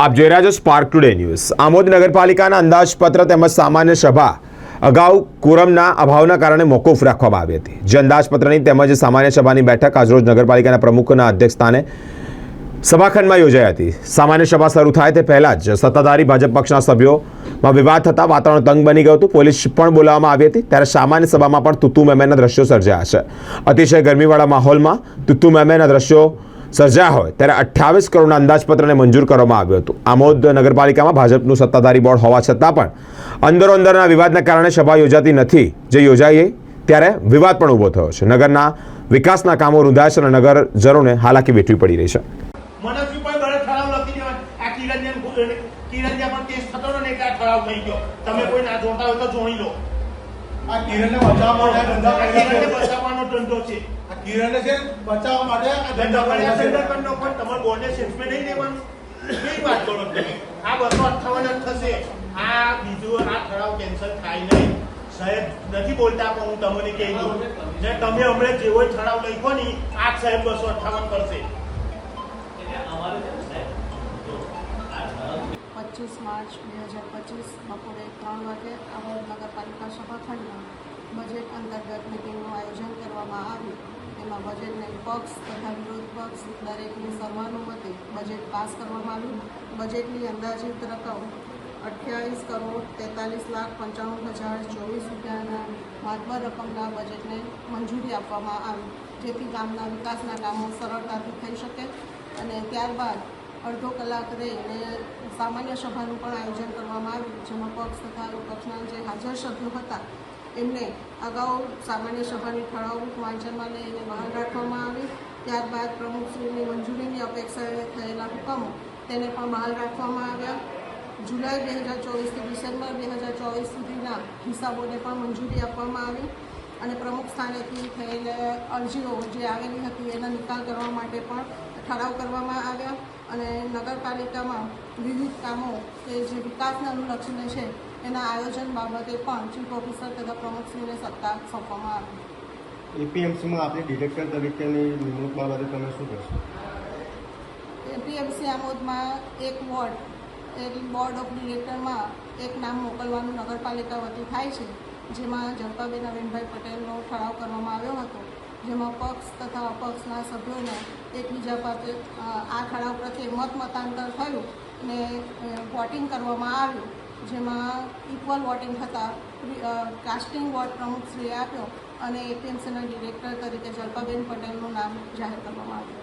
આપ જોઈ રહ્યા છો સ્પાર્ક ટુડે ન્યૂઝ આમોદ નગરપાલિકાના અંદાજપત્ર તેમજ સામાન્ય સભા અગાઉ કોરમના અભાવના કારણે મોકૂફ રાખવામાં આવી હતી. જે અંદાજપત્રની તેમજ સામાન્ય સભાની બેઠક આજરોજ નગરપાલિકાના પ્રમુખના અધ્યક્ષસ્થાને સભાખંડમાં યોજાઈ હતી. સામાન્ય સભા શરૂ થાય તે પહેલાં જ સત્તાધારી ભાજપ પક્ષના સભ્યોમાં વિવાદ થતાં વાતાવરણ તંગ બની ગયું હતું. પોલીસ પણ બોલાવવામાં આવી હતી. ત્યારે સામાન્ય સભામાં પણ તુતુ મેમેના દ્રશ્યો સર્જાયા છે. અતિશય ગરમીવાળા માહોલમાં તુતુ મેમેના દ્રશ્યો સર્જાયા હોય ત્યારે અઠ્ઠાવીસ કરોડના અંદાજપત્રને મંજૂર કરવામાં આવ્યું હતું. આમોદ નગરપાલિકામાં ભાજપનું સત્તાધારી બોર્ડ હોવા છતાં પણ અંદરો અંદરના વિવાદના કારણે સભા યોજાતી નથી. જે યોજાઈ ત્યારે વિવાદ પણ ઊભો થયો છે. નગરના વિકાસના કામો રૂંધાય છે અને નગરજનોને હાલાકી વેઠવી પડી રહી છે. તમે કોઈ ના જોતા હોય તો જોઈ લો. આ કિરણને બચાવવા માટે ધંધા આ ધંધો છે. આ કિરણને છે બચાવવા માટે આ ધંધા છે. સંદર્ભનો પણ તમારે બોર્ડને સેલ્સમેન નહીં લેવાનું કઈ વાત કરો તમે? આ બસો અઠાવન જ થશે. આ બીજું આ ઠરાવ કેન્સલ થાય નહીં. સાહેબ નથી બોલતા પણ હું તમને કહી દઉં. ને તમે. હમણાં જેવો ઠરાવ લખો ની આ સાહેબ બસો અઠ્ઠાવન કરશે. પચીસ માર્ચ બે હજાર પચીસ બપોરે ત્રણ વાગે અમદાવાદ અંતર્ગત મિટિંગનું આયોજન કરવામાં આવ્યું. તેમાં બજેટને પક્ષ તથા વિરોધ પક્ષ દરેકની સર્વાનુમતે બજેટ પાસ કરવામાં આવ્યું. બજેટની અંદાજિત રકમ અઠ્યાવીસ કરોડ તેતાલીસ લાખ પંચાણું હજાર ચોવીસ રૂપિયાના માતબર રકમના બજેટને મંજૂરી આપવામાં આવી. જેથી ગામના વિકાસના કામો સરળતાથી થઈ શકે અને ત્યારબાદ અડધો કલાક રહીને સામાન્ય સભાનું પણ આયોજન કરવામાં આવ્યું, જેમાં પક્ષ તથા પક્ષના જે હાજર સભ્યો હતા એમને અગાઉ સામાન્ય સભાની ઠરાવ વાંચનમાં લઈને બહાર રાખવામાં આવી. ત્યારબાદ પ્રમુખશ્રીની મંજૂરીની અપેક્ષાએ થયેલા હુકમો તેને પણ બહાર રાખવામાં આવ્યા. જુલાઈ બે હજાર ચોવીસથી ડિસેમ્બર બે હજાર ચોવીસ સુધીના હિસાબોને પણ મંજૂરી આપવામાં આવી અને પ્રમુખ સ્થાનેથી થયેલ અરજીઓ જે આવેલી હતી એના નિકાલ કરવા માટે પણ ઠરાવ કરવામાં આવ્યા. અને નગરપાલિકામાં વિવિધ કામો કે જે વિકાસને અનુલક્ષીને છે એના આયોજન બાબતે પણ ચીફ ઓફિસર તથા પ્રમુખશ્રીને સત્તા સોંપવામાં આવી એપીએમસીમાં આપણે ડિરેક્ટર તરીકેની નિમણૂક બાબતે તમે શું કહેશો? એપીએમસી આમોદમાં એક વોર્ડ એ બોર્ડ ઓફ ડિરેક્ટરમાં એક નામ મોકલવાનું નગરપાલિકા વતી થાય છે જેમાં જલપાબેન નવીનભાઈ પટેલનો ઠરાવ કરવામાં આવ્યો હતો. જેમાં પક્ષ તથા અપક્ષના સભ્યોને એકબીજા પાસે આ ઠરાવ પ્રત્યે મત મતાંતર થયું ને વોટિંગ કરવામાં આવ્યું, જેમાં ઇક્વલ વોટિંગ થતાં કાસ્ટિંગ વોર્ડ પ્રમુખશ્રીએ આપ્યો અને એપીએમસીના ડિરેક્ટર તરીકે જલપાબેન પટેલનું નામ જાહેર કરવામાં આવ્યું.